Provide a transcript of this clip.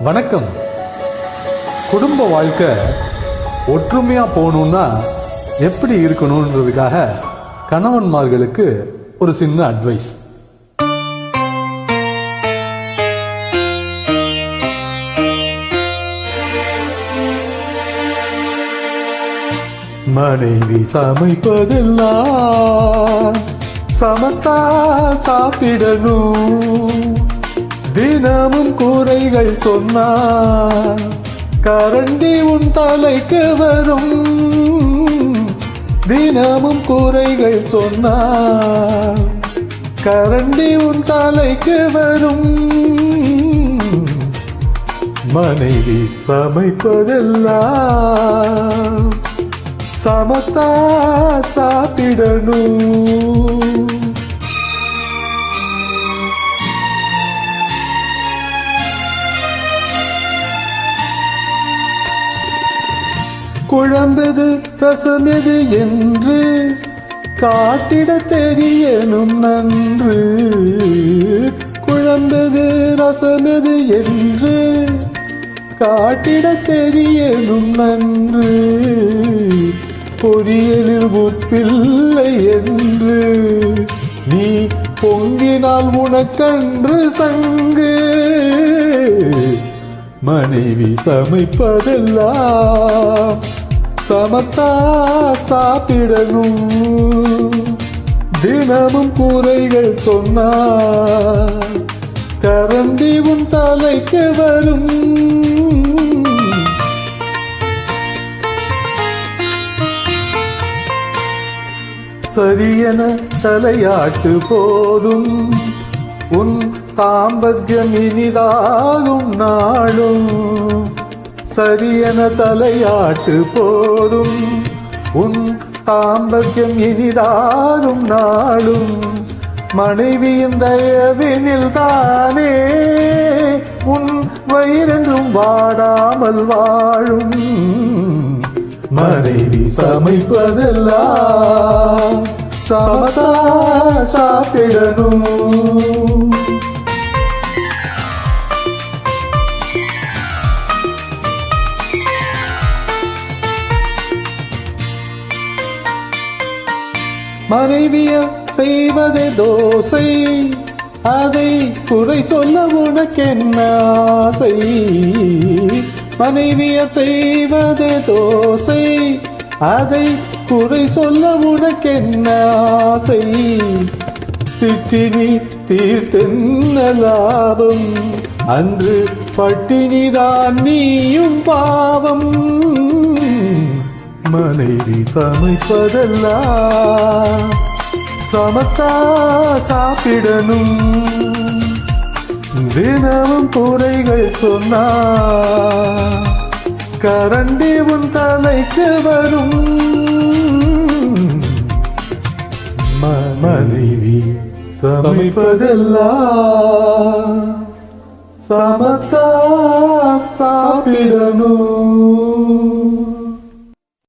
வணக்கம். குடும்ப வாழ்க்கை ஒற்றுமையா போகணும்னா எப்படி இருக்கணுன்றதுக்காக கணவன்மார்களுக்கு ஒரு சின்ன அட்வைஸ் மனைவி சமைப்பதெல்லாம் சமத்தா சாப்பிடணும். தினமும் கூரைகள் சொன்னார் கரண்டி உன் தலைக்கு வரும். தினமும் கூரைகள் சொன்னார் கரண்டி உன் தலைக்கு வரும். மனைவி சமைப்பதெல்லாம் சமத்தா சாப்பிடணும். குழம்பெது எது என்று காட்டிட தெரியனும் நன்று. குழம்பெது எது என்று காட்டிட தெரியனும் நன்று. பொறியலில் உப்பில்லை என்று நீ பொங்கினால் உனக்கன்று சங்கு. மனைவி சமைப்பதெல்லாம் சமத்தா சாப்பிடணும். தினமும் கூரைகள் சொன்னா கரண்டி உன் தலைக்கு வரும். சரியன தலையாட்டு போதும். உன் தாம்பத்தியம் இனிதாகும் நாளும். சரியன தலையாட்டு போதும் உன் தாம்பத்தியம் இனிதாகும் நாளும். மனைவியின் தயவினில் தானே. உன் வயிறென்றும் வாடாமல் வாழும். மனைவி சமைப்பதெல்லாம் சமதா சாப்பிடணும். மனைவியம் செய்வதே தோசை. அதை குறை சொல்ல உனக்கென்ன ஆசை? மனைவிய செய்வதே தோசை. அதை குறை சொல்ல உனக்கென்ன ஆசை? திட்டினி தீர்த்தென்ன லாபம்? அன்று பட்டினிதான் நீயும் பாவம். மனைவி சமைப்பதெல்லாம் சமத்தா சாப்பிடணும். தினமும் குறைகள் சொன்னா கரண்டி உன் தலைக்கு வரும். மனைவி சமைப்பதெல்லாம் சமத்தா சாப்பிடணும்.